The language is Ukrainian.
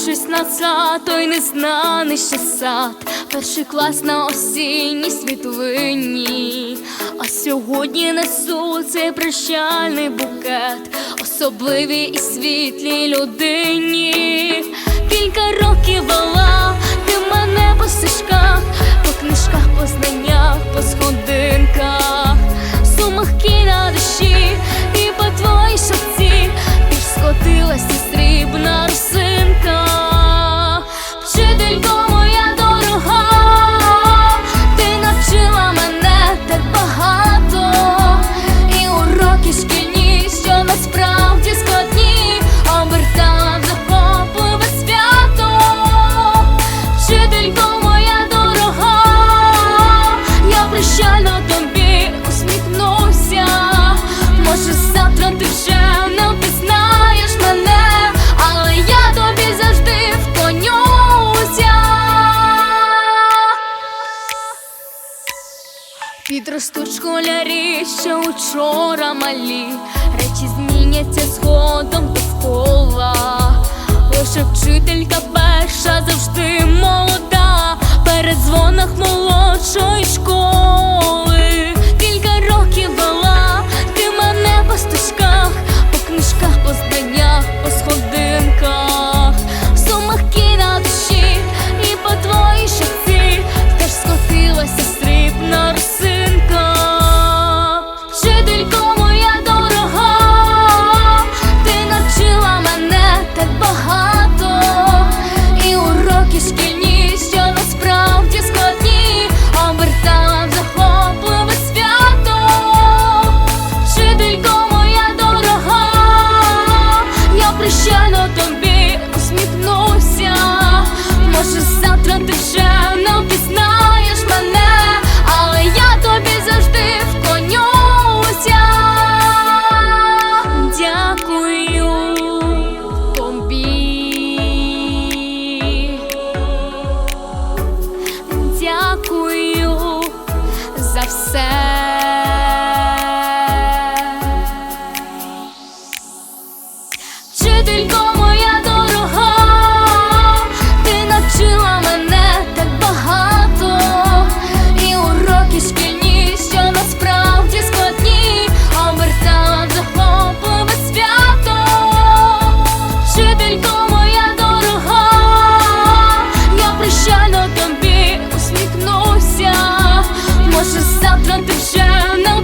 Оглянувшись назад, той незнаний ще сад, перший клас на осінній світлині. А сьогодні несу цей прощальний букет, особливій і світлій людині. Кілька років Підростуть школярі ще учора малі, речі зміняться сходом до школа, лише вчитель. погано тобі усміхнувся. Може, завтра ти вже не впізнаєш мене Може завтра ти вже не